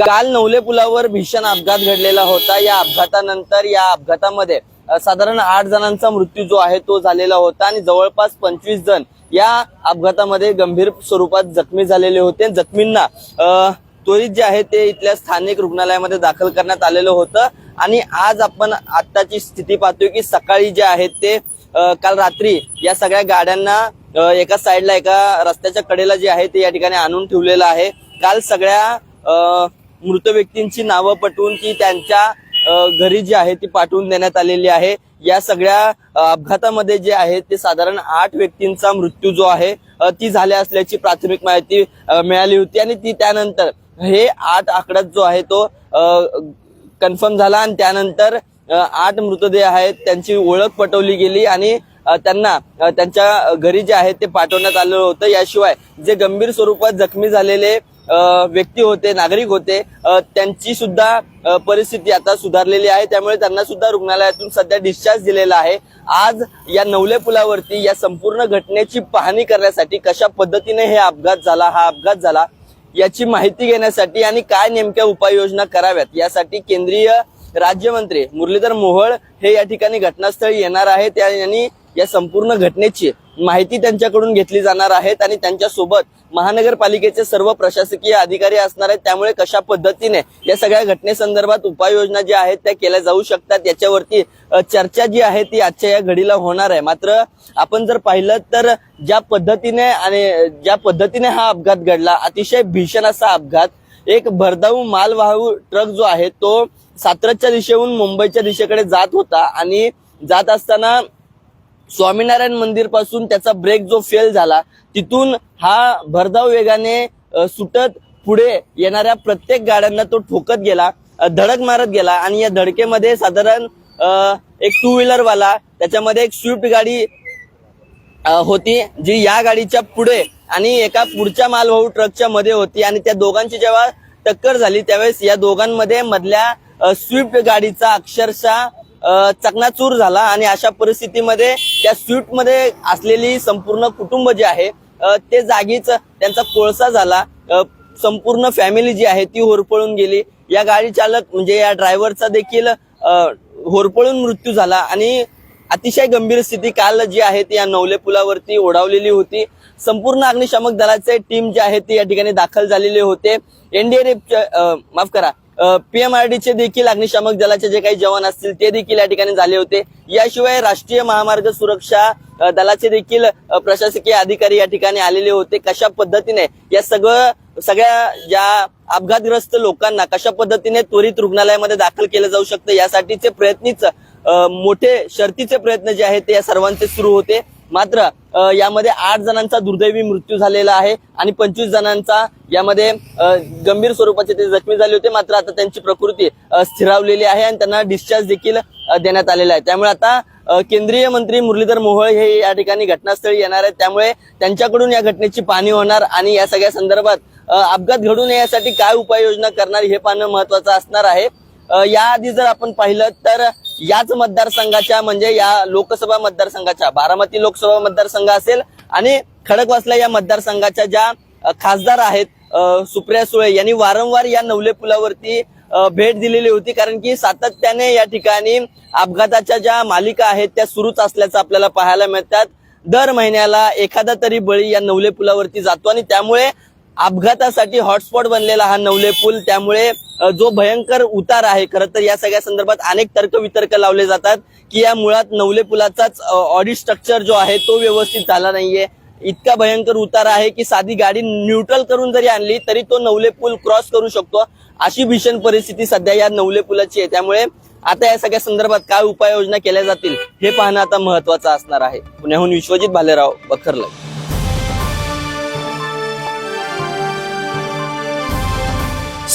काल नवले पुलावर भीषण अपघात घडलेला होता. या अपघातानंतर या अपघातामध्ये साधारण आठ जणांचा मृत्यू जो आहे तो झालेला होता आणि जवळपास पंचवीस जण या अपघातामध्ये गंभीर स्वरूपात जखमी झालेले होते. जखमींना त्वरित जे आहे ते इथल्या स्थानिक रुग्णालयामध्ये दाखल करण्यात आलेलं होतं. आणि आज आपण आत्ताची स्थिती पाहतोय की सकाळी जे आहेत ते काल रात्री या सगळ्या गाड्यांना एका साईडला एका रस्त्याच्या कडेला जे आहे ते या ठिकाणी आणून ठेवलेलं आहे. काल सगळ्या मृत व्यक्तींची नावं पटवून ती त्यांच्या घरी जी आहे ती पाठवून देण्यात आलेली आहे. या सगळ्या अपघातामध्ये जे आहे ते साधारण आठ व्यक्तींचा मृत्यू जो आहे ती झाल्या असल्याची प्राथमिक माहिती मिळाली होती आणि ती त्यानंतर हे आठ आकड्यात जो आहे तो कन्फर्म झाला आणि त्यानंतर आठ मृतदेह आहेत त्यांची ओळख पटवली गेली आणि त्यांना त्यांच्या घरी जे आहे ते पाठवण्यात आलं होतं. याशिवाय जे गंभीर स्वरूपात जखमी झालेले व्यक्ती होते नागरिक होते त्यांची सुद्धा परिस्थिती आता सुधारलेली आहे. त्यामुळे त्यांना सुद्धा रुग्णालयातून सध्या डिस्चार्ज दिलेला आहे. आज या नवले पुलावरती या संपूर्ण घटनेची पाहणी करण्यासाठी कशा पद्धतीने हे अपघात झाला हा अपघात झाला याची माहिती घेण्यासाठी आणि काय नेमक्या उपाययोजना कराव्यात यासाठी केंद्रीय राज्यमंत्री मुरलीधर मोहोळ हे या ठिकाणी घटनास्थळी येणार आहेत. त्या- या संपूर्ण घटनेची माहिती त्यांच्याकडून घेतली जाणार आहेत आणि त्यांच्यासोबत महानगरपालिकेचे सर्व प्रशासकीय अधिकारी असणार आहेत. त्यामुळे कशा पद्धतीने या सगळ्या घटनेसंदर्भात उपाययोजना ज्या आहेत त्या केल्या जाऊ शकतात याच्यावरती चर्चा जी आहे ती आजच्या या घडीला होणार आहे. मात्र आपण जर पाहिलं तर ज्या पद्धतीने आणि ज्या पद्धतीने हा अपघात घडला अतिशय भीषण असा अपघात एक भरधाऊ मालवाहू ट्रक जो आहे तो सातरच्या दिशेहून मुंबईच्या दिशेकडे जात होता आणि जात असताना स्वामीनारायण मंदिरपासून त्याचा ब्रेक जो फेल झाला तिथून हा भरधाव वेगाने सुटत पुढे येणाऱ्या प्रत्येक गाड्यांना तो ठोकत गेला धडक मारत गेला आणि या धडकेमध्ये साधारण एक टू व्हीलर वाला त्याच्यामध्ये एक स्विफ्ट गाडी होती जी या गाडीच्या पुढे आणि एका पुढच्या मालवाहू ट्रकच्या मध्ये होती आणि त्या दोघांची जेव्हा टक्कर झाली त्यावेळेस या दोघांमध्ये मधल्या स्विफ्ट गाडीचा अक्षरशः चकनाचूर झाला आणि अशा परिस्थितीमध्ये त्या स्वीटमध्ये असलेली संपूर्ण कुटुंब जे आहे ते जागीच त्यांचा कोळसा झाला. संपूर्ण फॅमिली जी आहे ती होरपळून गेली. या गाडी चालक म्हणजे या ड्रायव्हरचा देखील होरपळून मृत्यू झाला आणि अतिशय गंभीर स्थिती काल जी आहे ती या नवले पुलावरती ओढावलेली होती. संपूर्ण अग्निशामक दलाचे टीम जे आहे ती या ठिकाणी दाखल झालेले होते. एनडीआरएफ माफ करा पीएमआरडीचे देखील अग्निशामक दलाचे जे काही जवान असतील ते देखील या ठिकाणी झाले होते. याशिवाय राष्ट्रीय महामार्ग सुरक्षा दलाचे देखील प्रशासकीय अधिकारी या ठिकाणी आलेले होते. कशा पद्धतीने या सगळं सगळ्या ज्या अपघातग्रस्त लोकांना कशा पद्धतीने त्वरित रुग्णालयामध्ये दाखल केलं जाऊ शकतं यासाठीचे प्रयत्नीच मोठे शर्तीचे प्रयत्न जे आहेत ते या सर्वांचे सुरू होते. मात्र यामध्ये आठ जणांचा दुर्दैवी मृत्यू झालेला आहे आणि पंचवीस जणांचा यामध्ये गंभीर स्वरूपाचे ते जखमी झाले होते. मात्र आता त्यांची प्रकृती स्थिरावलेली आहे आणि त्यांना डिस्चार्ज देखील देण्यात आलेला आहे. त्यामुळे आता केंद्रीय मंत्री मुरलीधर मोहोळ हे या ठिकाणी घटनास्थळी येणार आहेत. त्यामुळे त्यांच्याकडून या घटनेची पाहणी होणार आणि या सगळ्या संदर्भात अपघात घडू नये यासाठी काय उपाययोजना करणार हे पाहणं महत्वाचं असणार आहे. याआधी जर आपण पाहिलं तर याच मतदारसंघाच्या म्हणजे या लोकसभा मतदारसंघाच्या बारामती लोकसभा मतदारसंघ असेल आणि खडकवासला या मतदारसंघाच्या ज्या खासदार आहेत सुप्रिया सुळे यांनी वारंवार या नवले पुलावरती भेट दिलेली होती. कारण की सातत्याने या ठिकाणी अपघाताच्या ज्या मालिका आहेत त्या सुरूच असल्याचं आपल्याला पाहायला मिळतात. दर महिन्याला एखादा तरी बळी या नवले पुलावरती जातो आणि त्यामुळे अपघातासाठी हॉटस्पॉट बनलेला हा नवले पूल. त्यामुळे जो भयंकर उतार आहे खरं तर या सगळ्या संदर्भात अनेक तर्क वितर्क लावले जातात की या मुळात नवले पुलाचाच ऑडी स्ट्रक्चर जो आहे तो व्यवस्थित झाला नाहीये. इतका भयंकर उतार आहे की साधी गाडी न्यूट्रल करून जरी आणली तरी तो नवले पूल क्रॉस करू शकतो. अशी भीषण परिस्थिती सध्या या नवले पुलाची आहे. त्यामुळे आता या सगळ्या संदर्भात काय उपाययोजना केल्या जातील हे पाहणं आता महत्वाचं असणार आहे. पुण्याहून विश्वजित भालेराव बखरला